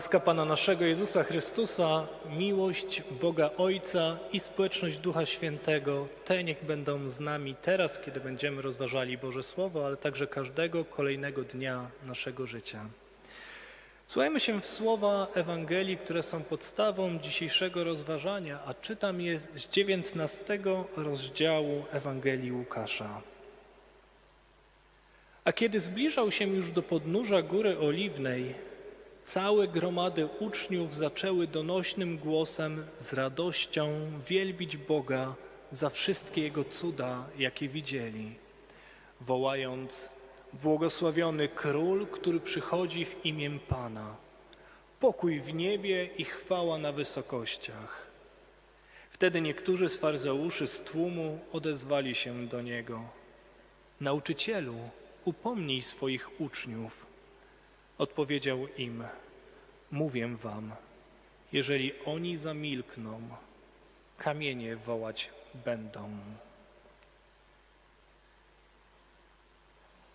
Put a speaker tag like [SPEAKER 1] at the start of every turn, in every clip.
[SPEAKER 1] Łaska Pana naszego Jezusa Chrystusa, miłość Boga Ojca i społeczność Ducha Świętego, te niech będą z nami teraz, kiedy będziemy rozważali Boże Słowo, ale także każdego kolejnego dnia naszego życia. Słuchajmy się w słowa Ewangelii, które są podstawą dzisiejszego rozważania, a czytam je z 19 rozdziału Ewangelii Łukasza. A kiedy zbliżał się już do podnóża Góry Oliwnej, całe gromady uczniów zaczęły donośnym głosem z radością wielbić Boga za wszystkie Jego cuda, jakie widzieli, wołając Błogosławiony Król, który przychodzi w imię Pana. Pokój w niebie i chwała na wysokościach. Wtedy niektórzy z faryzeuszy z tłumu odezwali się do Niego. Nauczycielu, upomnij swoich uczniów. Odpowiedział im: Mówię wam, jeżeli oni zamilkną, kamienie wołać będą.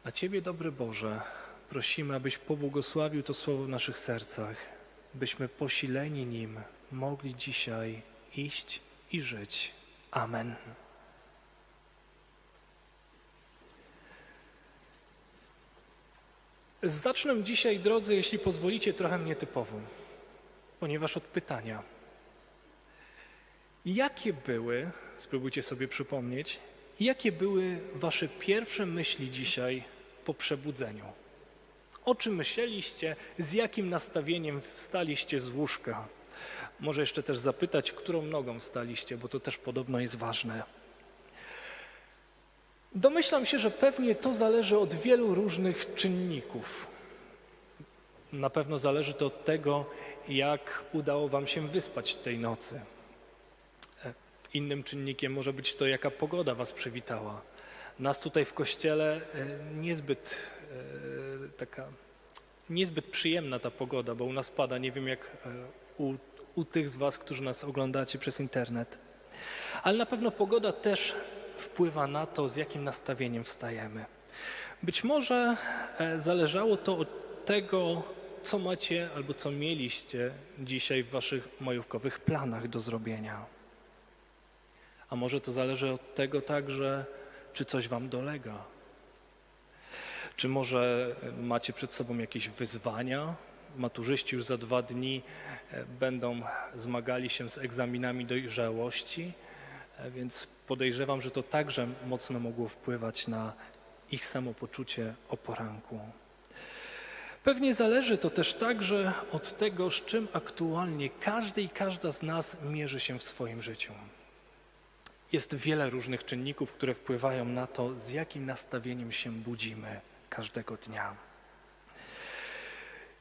[SPEAKER 1] A Ciebie, dobry Boże, prosimy, abyś pobłogosławił to słowo w naszych sercach, byśmy posileni nim mogli dzisiaj iść i żyć. Amen. Zacznę dzisiaj, drodzy, jeśli pozwolicie, trochę nietypowo, ponieważ od pytania. Jakie były, spróbujcie sobie przypomnieć, jakie były wasze pierwsze myśli dzisiaj po przebudzeniu? O czym myśleliście, z jakim nastawieniem wstaliście z łóżka? Może jeszcze też zapytać, którą nogą wstaliście, bo to też podobno jest ważne. Domyślam się, że pewnie to zależy od wielu różnych czynników. Na pewno zależy to od tego, jak udało Wam się wyspać tej nocy. E, Innym czynnikiem może być to, jaka pogoda Was przywitała. Nas tutaj w kościele e, niezbyt e, taka, niezbyt przyjemna ta pogoda, bo u nas pada. Nie wiem jak u, u tych z Was, którzy nas oglądacie przez internet. Ale na pewno pogoda też wpływa na to, z jakim nastawieniem wstajemy. Być może e, zależało to od tego, co macie albo co mieliście dzisiaj w waszych majówkowych planach do zrobienia. A może to zależy od tego także, czy coś wam dolega. Czy może e, macie przed sobą jakieś wyzwania? Maturzyści już za dwa dni e, będą zmagali się z egzaminami dojrzałości, więc podejrzewam, że to także mocno mogło wpływać na ich samopoczucie o poranku. Pewnie zależy to też także od tego, z czym aktualnie każdy i każda z nas mierzy się w swoim życiu. Jest wiele różnych czynników, które wpływają na to, z jakim nastawieniem się budzimy każdego dnia.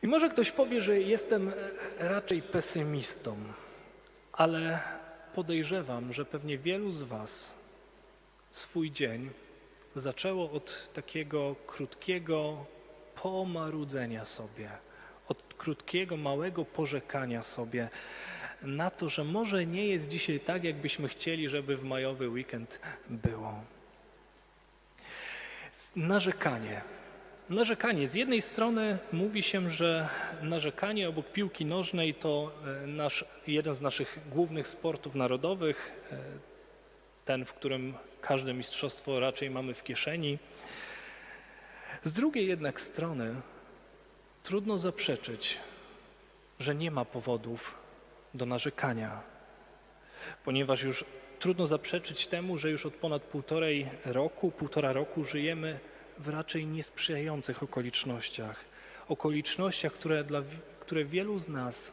[SPEAKER 1] I może ktoś powie, że jestem raczej pesymistą, ale podejrzewam, że pewnie wielu z Was swój dzień zaczęło od takiego krótkiego pomarudzenia sobie, od krótkiego, małego porzekania sobie na to, że może nie jest dzisiaj tak, jakbyśmy chcieli, żeby w majowy weekend było. Narzekanie. Narzekanie. Z jednej strony mówi się, że narzekanie obok piłki nożnej to e, nasz, jeden z naszych głównych sportów narodowych, e, ten, w którym każde mistrzostwo raczej mamy w kieszeni. Z drugiej jednak strony trudno zaprzeczyć, że nie ma powodów do narzekania, ponieważ już trudno zaprzeczyć temu, że już od ponad półtorej roku, półtora roku żyjemy w raczej niesprzyjających okolicznościach. Okolicznościach, które, dla, które wielu z nas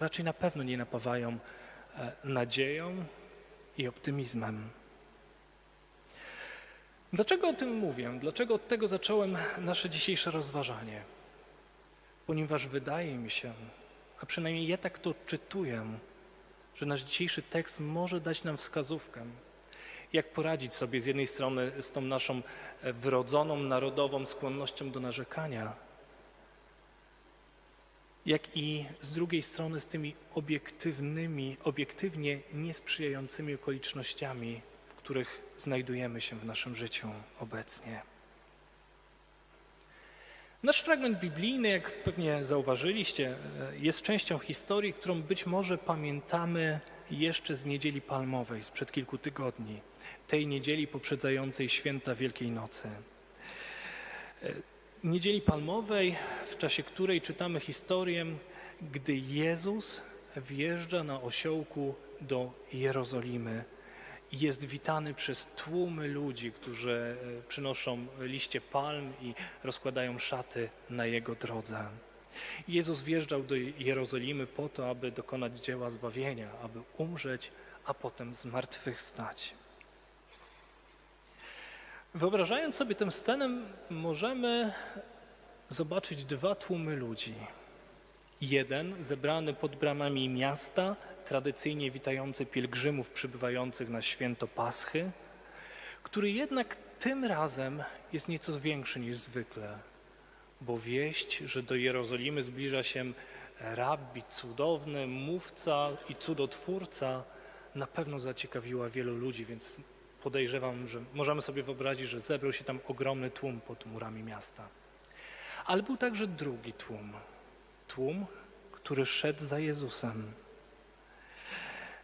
[SPEAKER 1] raczej na pewno nie napawają e, nadzieją i optymizmem. Dlaczego o tym mówię? Dlaczego od tego zacząłem nasze dzisiejsze rozważanie? Ponieważ wydaje mi się, a przynajmniej ja tak to odczytuję, że nasz dzisiejszy tekst może dać nam wskazówkę, jak poradzić sobie z jednej strony z tą naszą e, wrodzoną, narodową skłonnością do narzekania, jak i z drugiej strony z tymi obiektywnymi, obiektywnie niesprzyjającymi okolicznościami, w których znajdujemy się w naszym życiu obecnie. Nasz fragment biblijny, jak pewnie zauważyliście, e, jest częścią historii, którą być może pamiętamy jeszcze z niedzieli palmowej sprzed kilku tygodni, tej niedzieli poprzedzającej święta Wielkiej Nocy. E, Niedzieli palmowej, w czasie której czytamy historię, gdy Jezus wjeżdża na osiołku do Jerozolimy jest witany przez tłumy ludzi, którzy e, przynoszą liście palm i rozkładają szaty na jego drodze. Jezus wjeżdżał do Jerozolimy po to, aby dokonać dzieła zbawienia, aby umrzeć, a potem zmartwychwstać. Wyobrażając sobie tę scenę, możemy zobaczyć dwa tłumy ludzi. Jeden zebrany pod bramami miasta, tradycyjnie witający pielgrzymów przybywających na święto Paschy, który jednak tym razem jest nieco większy niż zwykle, bo wieść, że do Jerozolimy zbliża się rabbi cudowny, mówca i cudotwórca, na pewno zaciekawiła wielu ludzi, więc podejrzewam, że możemy sobie wyobrazić, że zebrał się tam ogromny tłum pod murami miasta. Ale był także drugi tłum. Tłum, który szedł za Jezusem.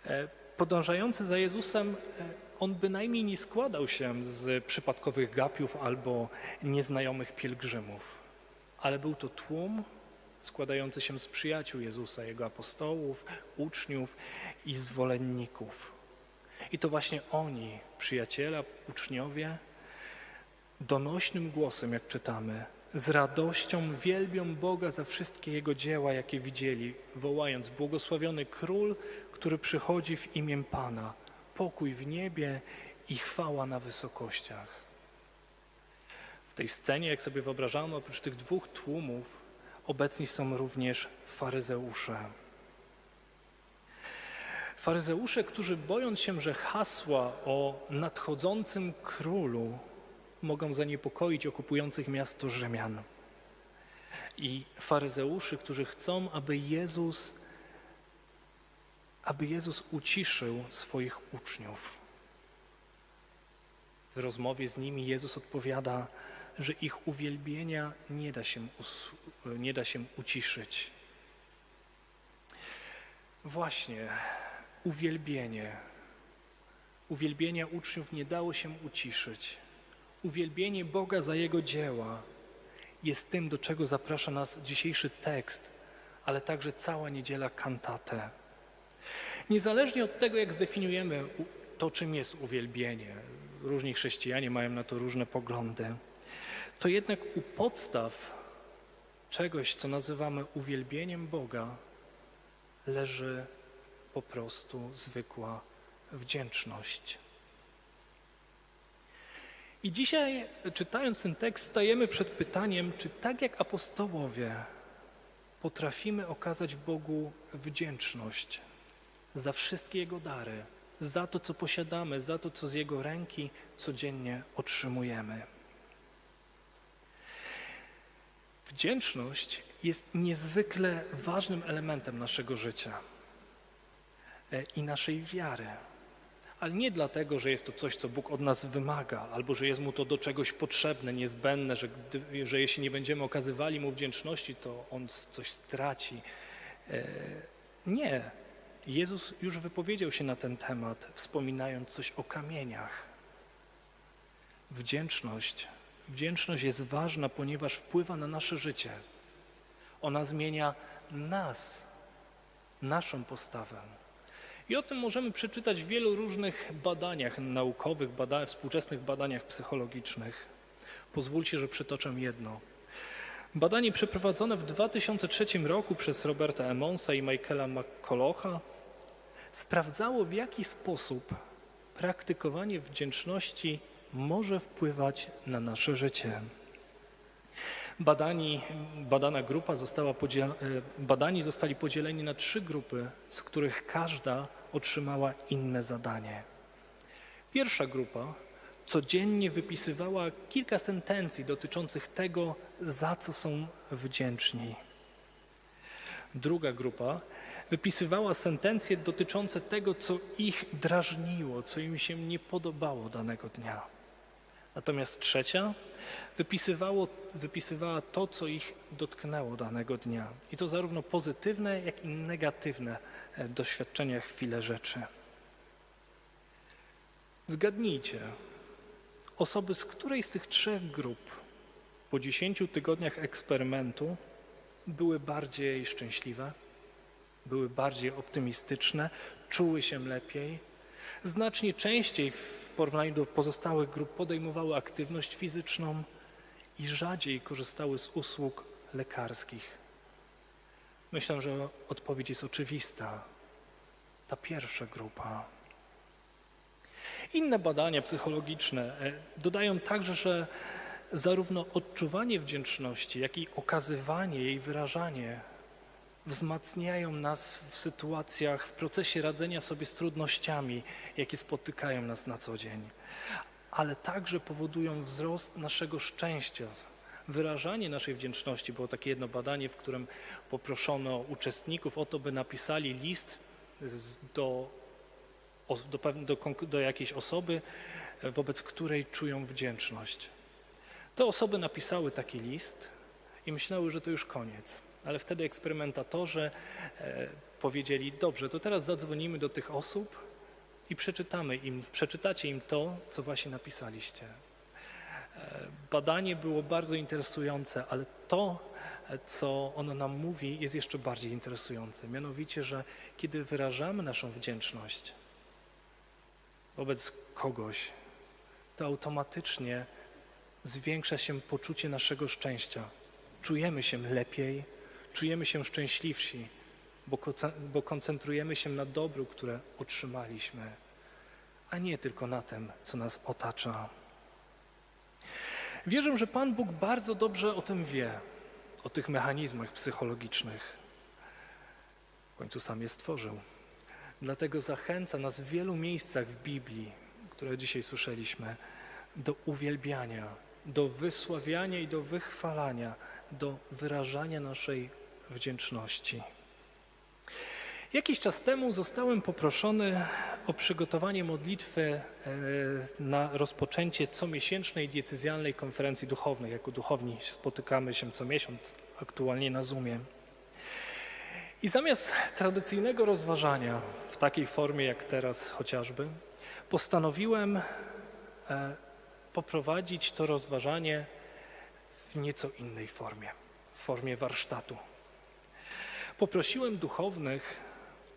[SPEAKER 1] E, Podążający za Jezusem, e, on bynajmniej nie składał się z przypadkowych gapiów albo nieznajomych pielgrzymów, ale był to tłum składający się z przyjaciół Jezusa, jego apostołów, uczniów i zwolenników. I to właśnie oni, przyjaciele, uczniowie, donośnym głosem, jak czytamy, z radością wielbią Boga za wszystkie Jego dzieła, jakie widzieli, wołając: Błogosławiony Król, który przychodzi w imię Pana, pokój w niebie i chwała na wysokościach. W tej scenie, jak sobie wyobrażamy, oprócz tych dwóch tłumów, obecni są również faryzeusze. Faryzeusze, którzy bojąc się, że hasła o nadchodzącym królu mogą zaniepokoić okupujących miasto Rzymian. I faryzeuszy, którzy chcą, aby Jezus, aby Jezus uciszył swoich uczniów. W rozmowie z nimi Jezus odpowiada, że ich uwielbienia nie da się, nie da się uciszyć. Właśnie, uwielbienie. Uwielbienia uczniów nie dało się uciszyć. Uwielbienie Boga za Jego dzieła jest tym, do czego zaprasza nas dzisiejszy tekst, ale także cała niedziela kantatę. Niezależnie od tego, jak zdefiniujemy to, czym jest uwielbienie, różni chrześcijanie mają na to różne poglądy, to jednak u podstaw czegoś, co nazywamy uwielbieniem Boga, leży po prostu zwykła wdzięczność. I dzisiaj, czytając ten tekst, stajemy przed pytaniem, czy tak jak apostołowie potrafimy okazać Bogu wdzięczność za wszystkie Jego dary, za to, co posiadamy, za to, co z Jego ręki codziennie otrzymujemy. Wdzięczność jest niezwykle ważnym elementem naszego życia i naszej wiary. Ale nie dlatego, że jest to coś, co Bóg od nas wymaga, albo że jest Mu to do czegoś potrzebne, niezbędne, że, gdy, że jeśli nie będziemy okazywali Mu wdzięczności, to On coś straci. E, Nie. Jezus już wypowiedział się na ten temat, wspominając coś o kamieniach. Wdzięczność. Wdzięczność jest ważna, ponieważ wpływa na nasze życie. Ona zmienia nas, naszą postawę. I o tym możemy przeczytać w wielu różnych badaniach naukowych, bada współczesnych badaniach psychologicznych. Pozwólcie, że przytoczę jedno. Badanie przeprowadzone w 2003 roku przez Roberta Emonsa i Michaela McColocha sprawdzało, w jaki sposób praktykowanie wdzięczności może wpływać na nasze życie. Badani, badana grupa została podziel, badani zostali podzieleni na trzy grupy, z których każda otrzymała inne zadanie. Pierwsza grupa codziennie wypisywała kilka sentencji dotyczących tego, za co są wdzięczni. Druga grupa wypisywała sentencje dotyczące tego, co ich drażniło, co im się nie podobało danego dnia. Natomiast trzecia wypisywało, wypisywała to, co ich dotknęło danego dnia. I to zarówno pozytywne, jak i negatywne e, doświadczenia, chwile rzeczy. Zgadnijcie, osoby z której z tych trzech grup po 10 tygodniach eksperymentu były bardziej szczęśliwe, były bardziej optymistyczne, czuły się lepiej, znacznie częściej w porównaniu do pozostałych grup podejmowały aktywność fizyczną i rzadziej korzystały z usług lekarskich. Myślę, że odpowiedź jest oczywista. Ta pierwsza grupa. Inne badania psychologiczne e, dodają także, że zarówno odczuwanie wdzięczności, jak i okazywanie jej, wyrażanie wzmacniają nas w sytuacjach, w procesie radzenia sobie z trudnościami, jakie spotykają nas na co dzień, ale także powodują wzrost naszego szczęścia. Wyrażanie naszej wdzięczności było takie jedno badanie, w którym poproszono uczestników o to, by napisali list do, do, do, do jakiejś osoby, wobec której czują wdzięczność. Te osoby napisały taki list i myślały, że to już koniec. Ale wtedy eksperymentatorzy e, powiedzieli: Dobrze, to teraz zadzwonimy do tych osób i przeczytamy im, przeczytacie im to, co właśnie napisaliście. E, badanie było bardzo interesujące, ale to, e, co ono nam mówi, jest jeszcze bardziej interesujące. Mianowicie, że kiedy wyrażamy naszą wdzięczność wobec kogoś, to automatycznie zwiększa się poczucie naszego szczęścia. Czujemy się lepiej, czujemy się szczęśliwsi, bo, koncentrujemy się na dobru, które otrzymaliśmy, a nie tylko na tym, co nas otacza. Wierzę, że Pan Bóg bardzo dobrze o tym wie, o tych mechanizmach psychologicznych. W końcu sam je stworzył. Dlatego zachęca nas w wielu miejscach w Biblii, które dzisiaj słyszeliśmy, do uwielbiania, do wysławiania i do wychwalania, do wyrażania naszej wdzięczności. Jakiś czas temu zostałem poproszony o przygotowanie modlitwy e, na rozpoczęcie comiesięcznej diecezjalnej konferencji duchownej. Jako duchowni spotykamy się co miesiąc, aktualnie na Zoomie. I zamiast tradycyjnego rozważania w takiej formie jak teraz chociażby, postanowiłem e, poprowadzić to rozważanie w nieco innej formie, w formie warsztatu. Poprosiłem duchownych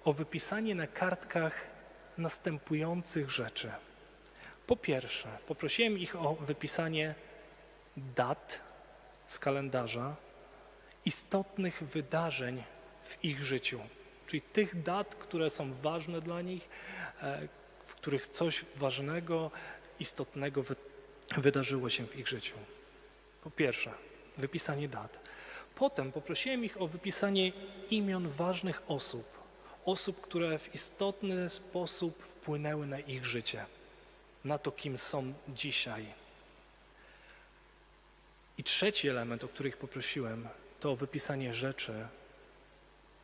[SPEAKER 1] o wypisanie na kartkach następujących rzeczy. Po pierwsze, poprosiłem ich o wypisanie dat z kalendarza istotnych wydarzeń w ich życiu, czyli tych dat, które są ważne dla nich, e, w których coś ważnego, istotnego wy, wydarzyło się w ich życiu. Po pierwsze, wypisanie dat. Potem poprosiłem ich o wypisanie imion ważnych osób, osób, które w istotny sposób wpłynęły na ich życie, na to, kim są dzisiaj. I trzeci element, o który ich poprosiłem, to wypisanie rzeczy,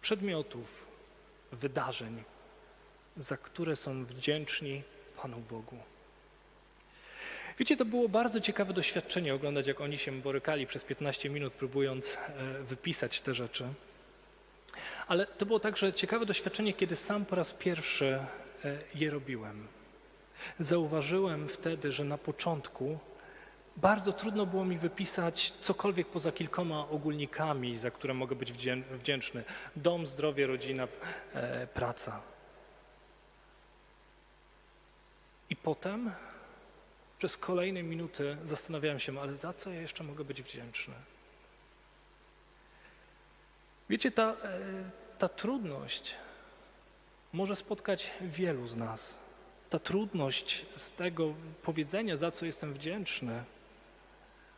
[SPEAKER 1] przedmiotów, wydarzeń, za które są wdzięczni Panu Bogu. Wiecie, to było bardzo ciekawe doświadczenie oglądać, jak oni się borykali przez 15 minut, próbując e, wypisać te rzeczy. Ale to było także ciekawe doświadczenie, kiedy sam po raz pierwszy e, je robiłem. Zauważyłem wtedy, że na początku bardzo trudno było mi wypisać cokolwiek poza kilkoma ogólnikami, za które mogę być wdzię- wdzięczny. Dom, zdrowie, rodzina, e, praca. I potem przez kolejne minuty zastanawiałem się, ale za co ja jeszcze mogę być wdzięczny? Wiecie, ta, e, ta trudność może spotkać wielu z nas. Ta trudność z tego powiedzenia, za co jestem wdzięczny,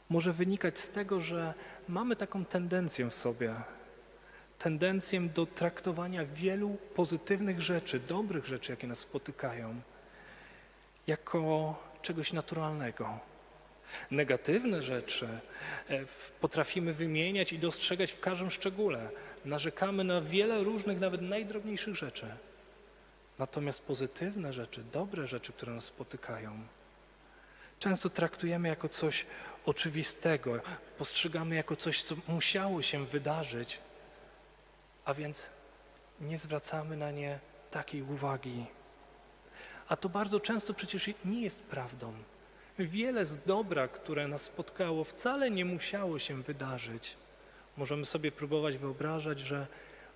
[SPEAKER 1] może wynikać z tego, że mamy taką tendencję w sobie, tendencję do traktowania wielu pozytywnych rzeczy, dobrych rzeczy, jakie nas spotykają, jako czegoś naturalnego. Negatywne rzeczy e, potrafimy wymieniać i dostrzegać w każdym szczególe. Narzekamy na wiele różnych, nawet najdrobniejszych rzeczy. Natomiast pozytywne rzeczy, dobre rzeczy, które nas spotykają, często traktujemy jako coś oczywistego, postrzegamy jako coś, co musiało się wydarzyć, a więc nie zwracamy na nie takiej uwagi. A to bardzo często przecież nie jest prawdą. Wiele z dobra, które nas spotkało, wcale nie musiało się wydarzyć. Możemy sobie próbować wyobrażać, że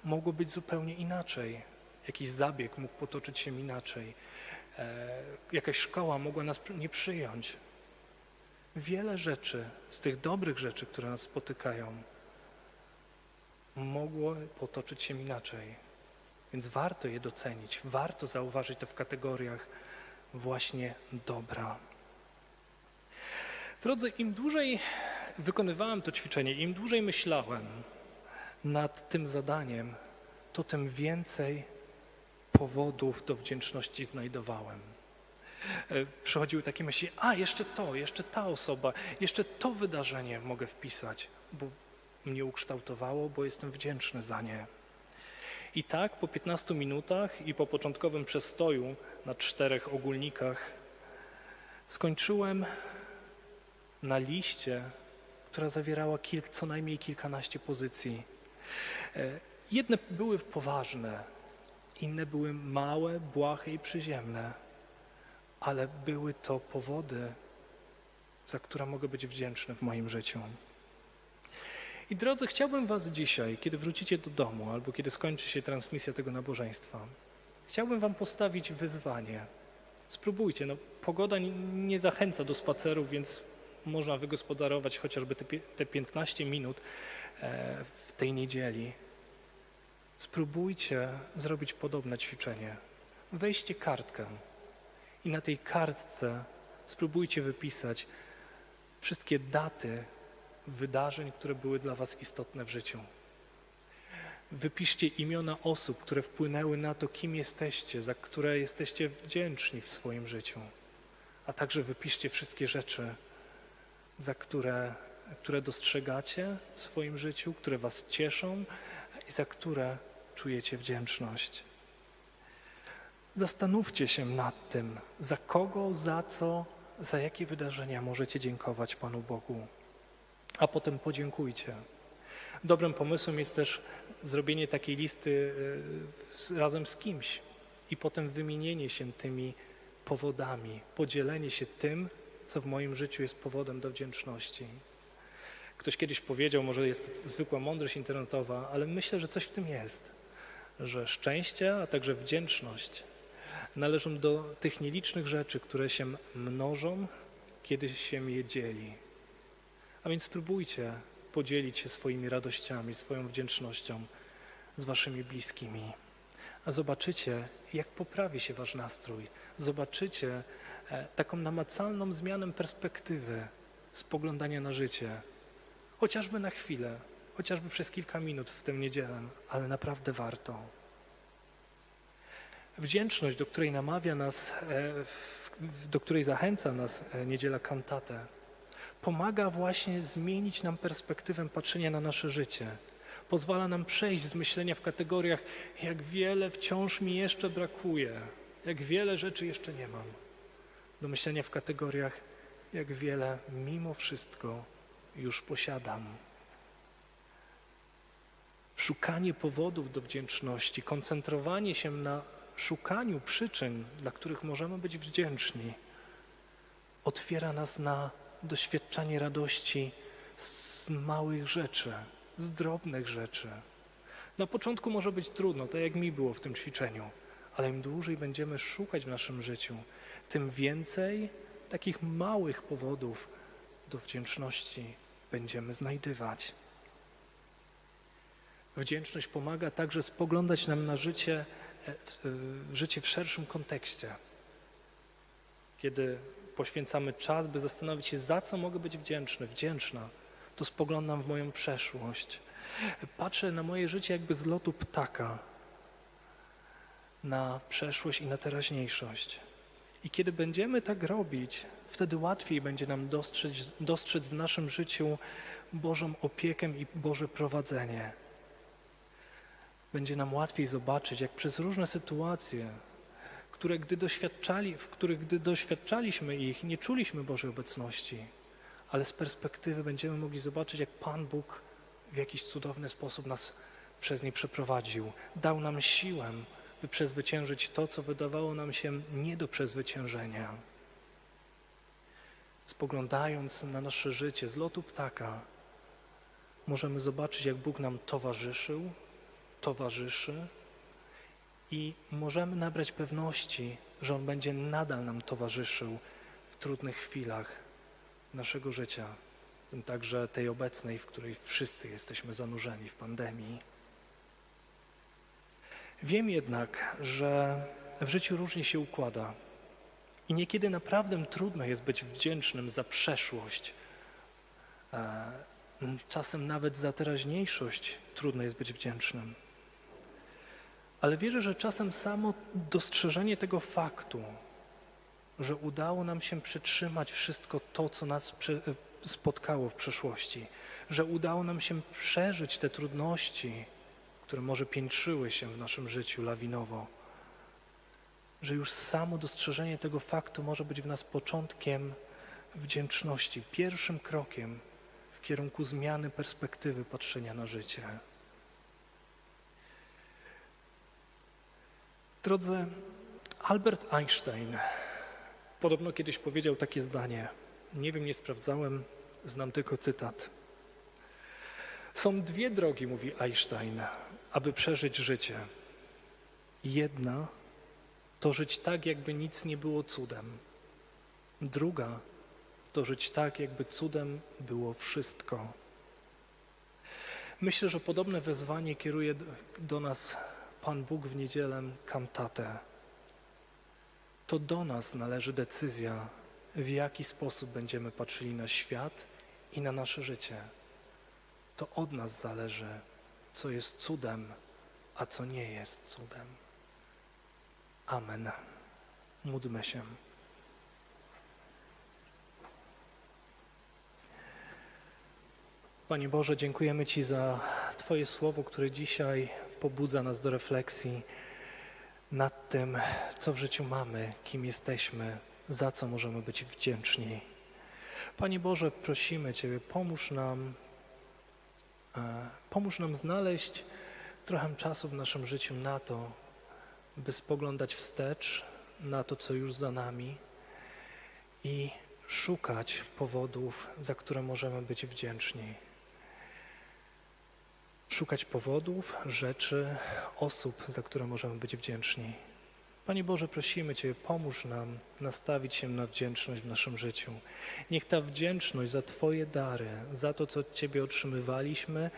[SPEAKER 1] mogło być zupełnie inaczej. Jakiś zabieg mógł potoczyć się inaczej. E, jakaś szkoła mogła nas nie przyjąć. Wiele rzeczy, z tych dobrych rzeczy, które nas spotykają, mogło potoczyć się inaczej. Więc warto je docenić, warto zauważyć to w kategoriach właśnie dobra. Drodzy, im dłużej wykonywałem to ćwiczenie, im dłużej myślałem nad tym zadaniem, to tym więcej powodów do wdzięczności znajdowałem. E, Przychodziły takie myśli, a jeszcze to, jeszcze ta osoba, jeszcze to wydarzenie mogę wpisać, bo mnie ukształtowało, bo jestem wdzięczny za nie. I tak po 15 minutach i po początkowym przestoju na czterech ogólnikach skończyłem na liście, która zawierała kilk, co najmniej kilkanaście pozycji. E, Jedne były poważne, inne były małe, błahe i przyziemne, ale były to powody, za które mogę być wdzięczny w moim życiu. I drodzy, chciałbym Was dzisiaj, kiedy wrócicie do domu albo kiedy skończy się transmisja tego nabożeństwa, chciałbym Wam postawić wyzwanie. Spróbujcie, no, pogoda nie, zachęca do spacerów, więc można wygospodarować chociażby te, te 15 minut e, w tej niedzieli. Spróbujcie zrobić podobne ćwiczenie. Weźcie kartkę i na tej kartce spróbujcie wypisać wszystkie daty wydarzeń, które były dla Was istotne w życiu. Wypiszcie imiona osób, które wpłynęły na to, kim jesteście, za które jesteście wdzięczni w swoim życiu. A także wypiszcie wszystkie rzeczy, za które, które dostrzegacie w swoim życiu, które Was cieszą i za które czujecie wdzięczność. Zastanówcie się nad tym, za kogo, za co, za jakie wydarzenia możecie dziękować Panu Bogu, a potem podziękujcie. Dobrym pomysłem jest też zrobienie takiej listy z- razem z kimś i potem wymienienie się tymi powodami, podzielenie się tym, co w moim życiu jest powodem do wdzięczności. Ktoś kiedyś powiedział, może jest to zwykła mądrość internetowa, ale myślę, że coś w tym jest, że szczęście, a także wdzięczność należą do tych nielicznych rzeczy, które się mnożą, kiedy się je dzieli. A więc spróbujcie podzielić się swoimi radościami, swoją wdzięcznością z waszymi bliskimi. A zobaczycie, jak poprawi się wasz nastrój. Zobaczycie e, taką namacalną zmianę perspektywy spoglądania na życie. Chociażby na chwilę, chociażby przez kilka minut w tę niedzielę, ale naprawdę warto. Wdzięczność, do której namawia nas, e, do której zachęca nas e, niedziela kantatę, pomaga właśnie zmienić nam perspektywę patrzenia na nasze życie. Pozwala nam przejść z myślenia w kategoriach, jak wiele wciąż mi jeszcze brakuje, jak wiele rzeczy jeszcze nie mam, do myślenia w kategoriach, jak wiele mimo wszystko już posiadam. Szukanie powodów do wdzięczności, koncentrowanie się na szukaniu przyczyn, dla których możemy być wdzięczni, otwiera nas na doświadczanie radości z małych rzeczy, z drobnych rzeczy. Na początku może być trudno, tak jak mi było w tym ćwiczeniu, ale im dłużej będziemy szukać w naszym życiu, tym więcej takich małych powodów do wdzięczności będziemy znajdywać. Wdzięczność pomaga także spoglądać nam na życie, e, życie w szerszym kontekście. Kiedy poświęcamy czas, by zastanowić się, za co mogę być wdzięczny, wdzięczna, to spoglądam w moją przeszłość. Patrzę na moje życie jakby z lotu ptaka, na przeszłość i na teraźniejszość. I kiedy będziemy tak robić, wtedy łatwiej będzie nam dostrzec, dostrzec w naszym życiu Bożą opiekę i Boże prowadzenie. Będzie nam łatwiej zobaczyć, jak przez różne sytuacje, które gdy doświadczali, w których gdy doświadczaliśmy ich, nie czuliśmy Bożej obecności, ale z perspektywy będziemy mogli zobaczyć, jak Pan Bóg w jakiś cudowny sposób nas przez nie przeprowadził. Dał nam siłę, by przezwyciężyć to, co wydawało nam się nie do przezwyciężenia. Spoglądając na nasze życie z lotu ptaka, możemy zobaczyć, jak Bóg nam towarzyszył, towarzyszy i możemy nabrać pewności, że On będzie nadal nam towarzyszył w trudnych chwilach naszego życia, w tym także tej obecnej, w której wszyscy jesteśmy zanurzeni w pandemii. Wiem jednak, że w życiu różnie się układa i niekiedy naprawdę trudno jest być wdzięcznym za przeszłość. E, Czasem nawet za teraźniejszość trudno jest być wdzięcznym. Ale wierzę, że czasem samo dostrzeżenie tego faktu, że udało nam się przetrzymać wszystko to, co nas prze- spotkało w przeszłości, że udało nam się przeżyć te trudności, które może piętrzyły się w naszym życiu lawinowo, że już samo dostrzeżenie tego faktu może być w nas początkiem wdzięczności, pierwszym krokiem w kierunku zmiany perspektywy patrzenia na życie. Drodzy, Albert Einstein podobno kiedyś powiedział takie zdanie. Nie wiem, nie sprawdzałem, znam tylko cytat. Są dwie drogi, mówi Einstein, aby przeżyć życie. Jedna to żyć tak, jakby nic nie było cudem. Druga to żyć tak, jakby cudem było wszystko. Myślę, że podobne wezwanie kieruje do, nas Pan Bóg w niedzielę kantatę. To do nas należy decyzja, w jaki sposób będziemy patrzyli na świat i na nasze życie. To od nas zależy, co jest cudem, a co nie jest cudem. Amen. Módlmy się. Panie Boże, dziękujemy Ci za Twoje słowo, które dzisiaj pobudza nas do refleksji nad tym, co w życiu mamy, kim jesteśmy, za co możemy być wdzięczni. Panie Boże, prosimy Ciebie, pomóż nam, e, pomóż nam znaleźć trochę czasu w naszym życiu na to, by spoglądać wstecz na to, co już za nami i szukać powodów, za które możemy być wdzięczni. Szukać powodów, rzeczy, osób, za które możemy być wdzięczni. Panie Boże, prosimy Cię, pomóż nam nastawić się na wdzięczność w naszym życiu. Niech ta wdzięczność za Twoje dary, za to, co od Ciebie otrzymywaliśmy,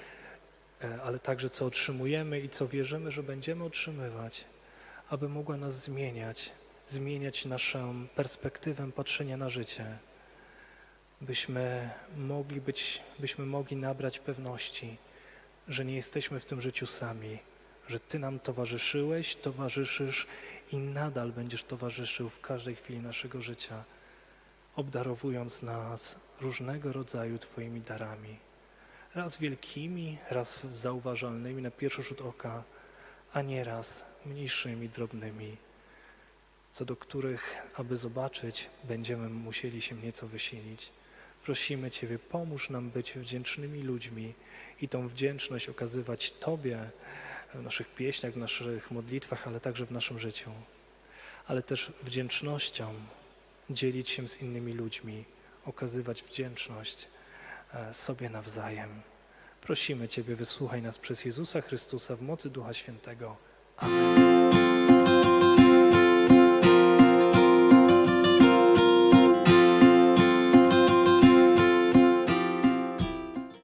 [SPEAKER 1] e, ale także co otrzymujemy i co wierzymy, że będziemy otrzymywać, aby mogła nas zmieniać, zmieniać naszą perspektywę patrzenia na życie, byśmy mogli być, byśmy mogli nabrać pewności, że nie jesteśmy w tym życiu sami, że Ty nam towarzyszyłeś, towarzyszysz i nadal będziesz towarzyszył w każdej chwili naszego życia, obdarowując nas różnego rodzaju Twoimi darami. Raz wielkimi, raz zauważalnymi na pierwszy rzut oka, a nieraz mniejszymi, drobnymi, co do których, aby zobaczyć, będziemy musieli się nieco wysilić. Prosimy Ciebie, pomóż nam być wdzięcznymi ludźmi i tą wdzięczność okazywać Tobie w naszych pieśniach, w naszych modlitwach, ale także w naszym życiu. Ale też wdzięcznością dzielić się z innymi ludźmi, okazywać wdzięczność e, sobie nawzajem. Prosimy Ciebie, wysłuchaj nas przez Jezusa Chrystusa w mocy Ducha Świętego. Amen.